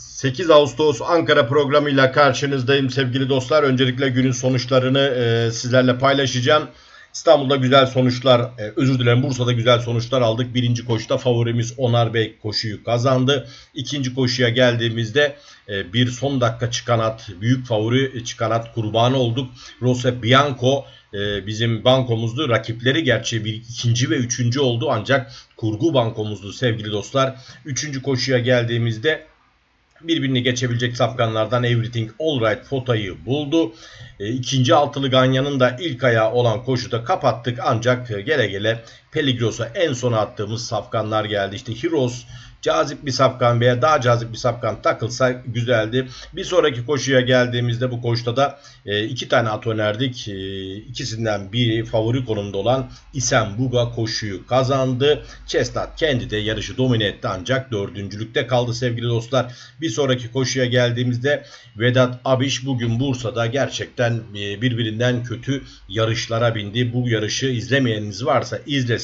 8 Ağustos Ankara programıyla karşınızdayım sevgili dostlar. Öncelikle günün sonuçlarını e, sizlerle paylaşacağım. İstanbul'da güzel sonuçlar, e, özür dilerim Bursa'da güzel sonuçlar aldık. Birinci koşuda favorimiz Onar Bey koşuyu kazandı. İkinci koşuya geldiğimizde e, bir son dakika çıkan at, büyük favori çıkan at kurbanı olduk. Rose Bianco e, bizim bankomuzdu. Rakipleri gerçi bir ikinci ve üçüncü oldu ancak kurgu bankomuzdu sevgili dostlar. Üçüncü koşuya geldiğimizde birbirini geçebilecek safkanlardan Everything Alright Fota'yı buldu. E, ikinci altılı Ganyan'ın da ilk ayağı olan koşuda kapattık ancak e, gele gele Peligros'a en sona attığımız safkanlar geldi. İşte Heroes cazip bir safkan veya daha cazip bir safkan takılsa güzeldi. Bir sonraki koşuya geldiğimizde bu koşuda da e, iki tane at önerdik. E, ikisinden biri favori konumda olan İsem Buga koşuyu kazandı. Chestnut kendi de yarışı domine etti ancak dördüncülükte kaldı sevgili dostlar. Bir sonraki koşuya geldiğimizde Vedat Abiş bugün Bursa'da gerçekten e, birbirinden kötü yarışlara bindi. Bu yarışı izlemeyeniniz varsa izlesin.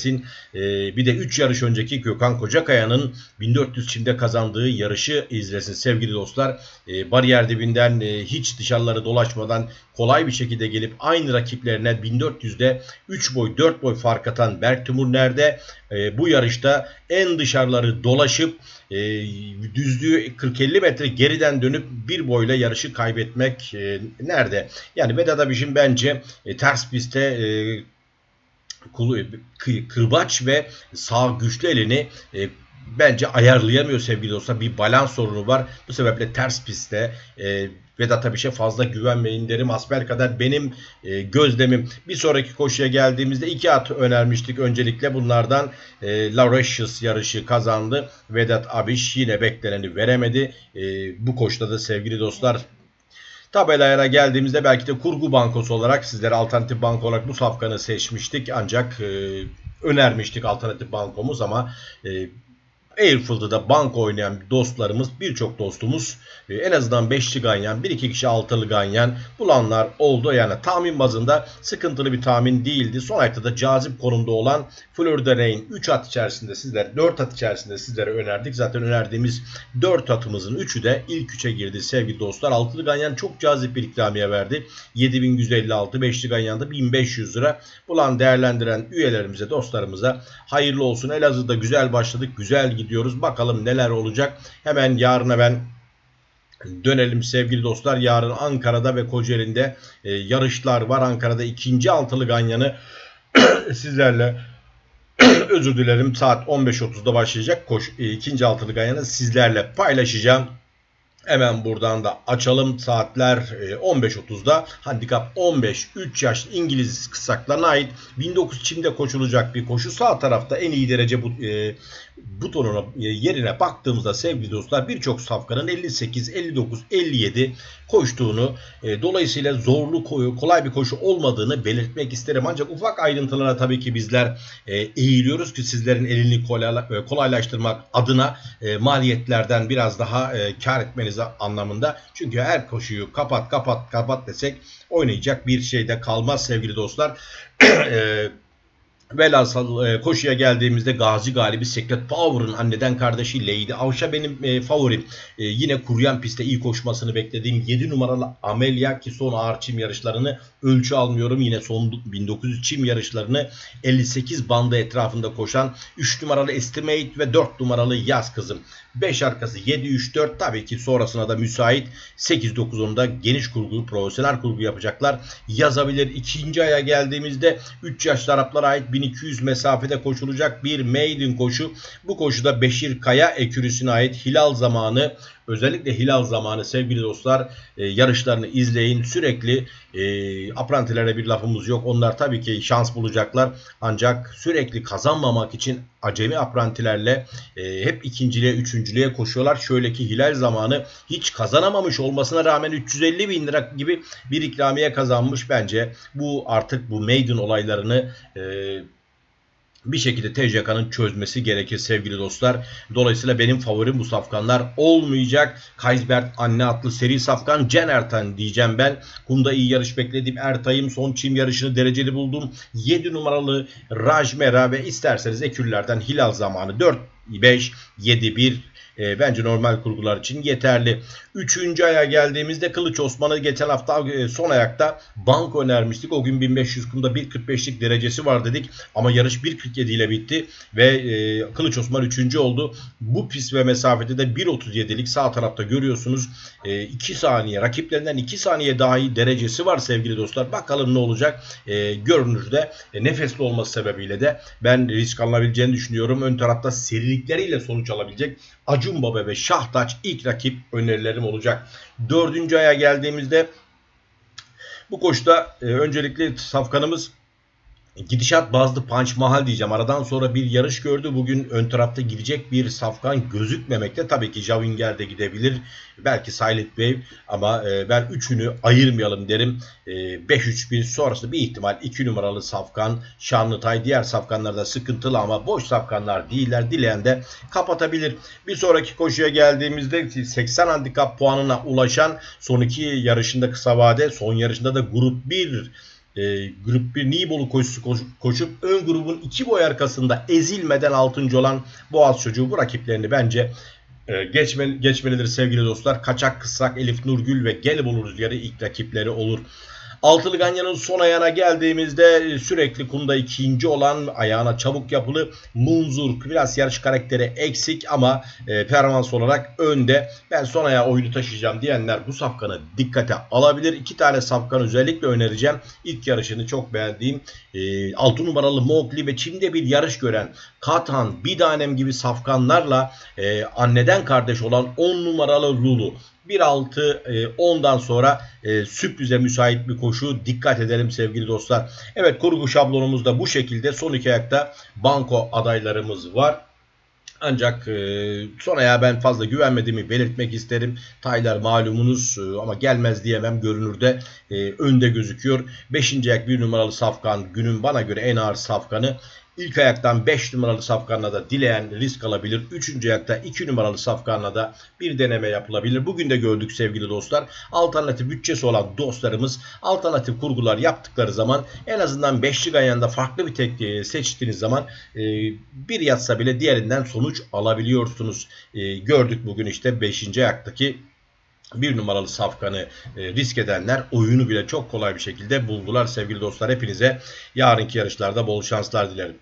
E, bir de 3 yarış önceki Gökhan Kocakaya'nın 1400 çimde kazandığı yarışı izlesin sevgili dostlar. E, bariyer dibinden e, hiç dışarıları dolaşmadan kolay bir şekilde gelip aynı rakiplerine 1400'de 3 boy 4 boy fark atan Berk Timur nerede? E, bu yarışta en dışarıları dolaşıp e, düzlüğü 40-50 metre geriden dönüp bir boyla yarışı kaybetmek e, nerede? Yani Vedat Abiş'in bence e, ters pistte e, kırbaç ve sağ güçlü elini e, bence ayarlayamıyor sevgili dostlar. Bir balans sorunu var. Bu sebeple ters pistte e, Vedat Abiş'e fazla güvenmeyin derim. Asper kadar benim e, gözlemim. Bir sonraki koşuya geldiğimizde iki at önermiştik. Öncelikle bunlardan e, Laurentius yarışı kazandı. Vedat Abiş yine bekleneni veremedi. E, bu koşuda da sevgili dostlar Tabelaya geldiğimizde belki de kurgu bankosu olarak sizlere alternatif banko olarak bu safkanı seçmiştik. Ancak e, önermiştik alternatif bankomuz ama e, Airfield'da da banko oynayan dostlarımız birçok dostumuz e, en azından 5'li ganyan, 1-2 kişi 6'lı ganyan bulanlar oldu. Yani tahmin bazında sıkıntılı bir tahmin değildi. Son haftada cazip konumda olan Florida Rain 3 at içerisinde sizlere 4 at içerisinde sizlere önerdik. Zaten önerdiğimiz 4 atımızın 3'ü de ilk 3'e girdi sevgili dostlar. 6'lı ganyan çok cazip bir ikramiye verdi. 7156 5'li ganyanda 1500 lira. Bulan değerlendiren üyelerimize dostlarımıza hayırlı olsun. Elazığ'da güzel başladık. Güzel gidiyoruz. Bakalım neler olacak. Hemen yarına ben Dönelim sevgili dostlar. Yarın Ankara'da ve Kocaeli'nde e, yarışlar var. Ankara'da ikinci altılı ganyanı sizlerle özür dilerim saat 15.30'da başlayacak. Koş, e, ikinci altılı ganyanı sizlerle paylaşacağım. Hemen buradan da açalım. Saatler e, 15.30'da. Handikap 15. 3 yaş İngiliz kısaklarına ait 1900 çimde koşulacak bir koşu. Sağ tarafta en iyi derece bu, e, butonuna e, yerine baktığımızda sevgili dostlar birçok safkanın 58, 59, 57 koştuğunu e, dolayısıyla zorlu koyu kolay bir koşu olmadığını belirtmek isterim. Ancak ufak ayrıntılara tabii ki bizler e, eğiliyoruz ki sizlerin elini kolayla- e, kolaylaştırmak adına e, maliyetlerden biraz daha e, kar etmeniz anlamında. Çünkü her koşuyu kapat kapat kapat desek oynayacak bir şey de kalmaz sevgili dostlar. Velhasıl e, koşuya geldiğimizde Gazi Galibi Secret Power'ın anneden kardeşi Lady Avşa benim e, favorim. E, yine kuruyan pistte iyi koşmasını beklediğim 7 numaralı Amelia ki son ağır çim yarışlarını ölçü almıyorum. Yine son 1900 çim yarışlarını 58 bandı etrafında koşan 3 numaralı Estimate ve 4 numaralı Yaz Kızım. 5 arkası 7-3-4 tabii ki sonrasına da müsait 8-9'unda geniş kurgu, profesyonel kurgu yapacaklar. Yazabilir. İkinci aya geldiğimizde 3 yaşlı Araplara ait 1200 mesafede koşulacak bir maiden koşu. Bu koşuda Beşir Kaya ekürüsüne ait Hilal zamanı özellikle Hilal zamanı sevgili dostlar e, yarışlarını izleyin. Sürekli e, aprantilere bir lafımız yok. Onlar tabii ki şans bulacaklar. Ancak sürekli kazanmamak için acemi aprantilerle e, hep ikinciliğe, üçüncülüğe koşuyorlar. Şöyle ki Hilal zamanı hiç kazanamamış olmasına rağmen 350 bin lira gibi bir ikramiye kazanmış bence. Bu artık bu maiden olaylarını e, bir şekilde TCK'nın çözmesi gerekir sevgili dostlar. Dolayısıyla benim favorim bu safkanlar olmayacak. Kaysbert anne adlı seri safkan Cen Ertan diyeceğim ben. Kumda iyi yarış bekledim. Ertay'ım son çim yarışını dereceli buldum. 7 numaralı Rajmera ve isterseniz ekürlerden Hilal zamanı 4 5 7 1 e, bence normal kurgular için yeterli. Üçüncü aya geldiğimizde Kılıç Osman'ı geçen hafta e, son ayakta banko önermiştik. O gün 1500 kumda 1.45'lik derecesi var dedik ama yarış 1.47 ile bitti ve e, Kılıç Osman 3. oldu. Bu pis ve mesafede de 1.37'lik sağ tarafta görüyorsunuz. 2 saniye rakiplerinden 2 saniye daha iyi derecesi var sevgili dostlar. Bakalım ne olacak. E, görünürde e, nefesli olması sebebiyle de ben risk alınabileceğini düşünüyorum. Ön tarafta serilikleriyle sonuç alabilecek Acun Baba ve Şahtaç ilk rakip önerilerim olacak. Dördüncü aya geldiğimizde bu koşta e, öncelikle safkanımız Gidişat bazlı Punch Mahal diyeceğim. Aradan sonra bir yarış gördü. Bugün ön tarafta gidecek bir safkan gözükmemekte. Tabii ki Javinger de gidebilir. Belki Silent Wave ama e, ben üçünü ayırmayalım derim. E, 5-3-1 sonrası bir ihtimal 2 numaralı safkan Şanlıtay. Diğer safkanlar da sıkıntılı ama boş safkanlar değiller. Dileyen de kapatabilir. Bir sonraki koşuya geldiğimizde 80 handikap puanına ulaşan son iki yarışında kısa vade son yarışında da grup 1 e, grup 1 Nibolu koşusu koşup ön grubun iki boy arkasında ezilmeden 6. olan Boğaz çocuğu bu rakiplerini bence e, geçme, geçmelidir sevgili dostlar. Kaçak Kısrak, Elif Nurgül ve Gelibolu Rüzgarı ilk rakipleri olur. Altılı Ganyan'ın son ayağına geldiğimizde sürekli kumda ikinci olan ayağına çabuk yapılı Munzur biraz yarış karakteri eksik ama e, performans olarak önde. Ben son ayağa oyunu taşıyacağım diyenler bu safkanı dikkate alabilir. İki tane safkan özellikle önereceğim. İlk yarışını çok beğendiğim e, 6 numaralı Mowgli ve Çin'de bir yarış gören Katan, Bidanem gibi safkanlarla e, anneden kardeş olan 10 numaralı Lulu 1.6 10'dan e, sonra e, sürprize müsait bir koşu. Dikkat edelim sevgili dostlar. Evet kurgu şablonumuz da bu şekilde. Son iki ayakta banko adaylarımız var. Ancak e, son ayağa ben fazla güvenmediğimi belirtmek isterim. Taylar malumunuz e, ama gelmez diyemem görünürde e, önde gözüküyor. 5. ayak 1 numaralı safkan günün bana göre en ağır safkanı. İlk ayaktan 5 numaralı safkanla da dileyen risk alabilir. 3. ayakta 2 numaralı safkanla da bir deneme yapılabilir. Bugün de gördük sevgili dostlar. Alternatif bütçesi olan dostlarımız alternatif kurgular yaptıkları zaman en azından 5'lik ayağında farklı bir tek seçtiğiniz zaman e, bir yatsa bile diğerinden sonuç alabiliyorsunuz. E, gördük bugün işte 5. ayaktaki bir numaralı safkanı e, risk edenler oyunu bile çok kolay bir şekilde buldular sevgili dostlar. Hepinize yarınki yarışlarda bol şanslar dilerim.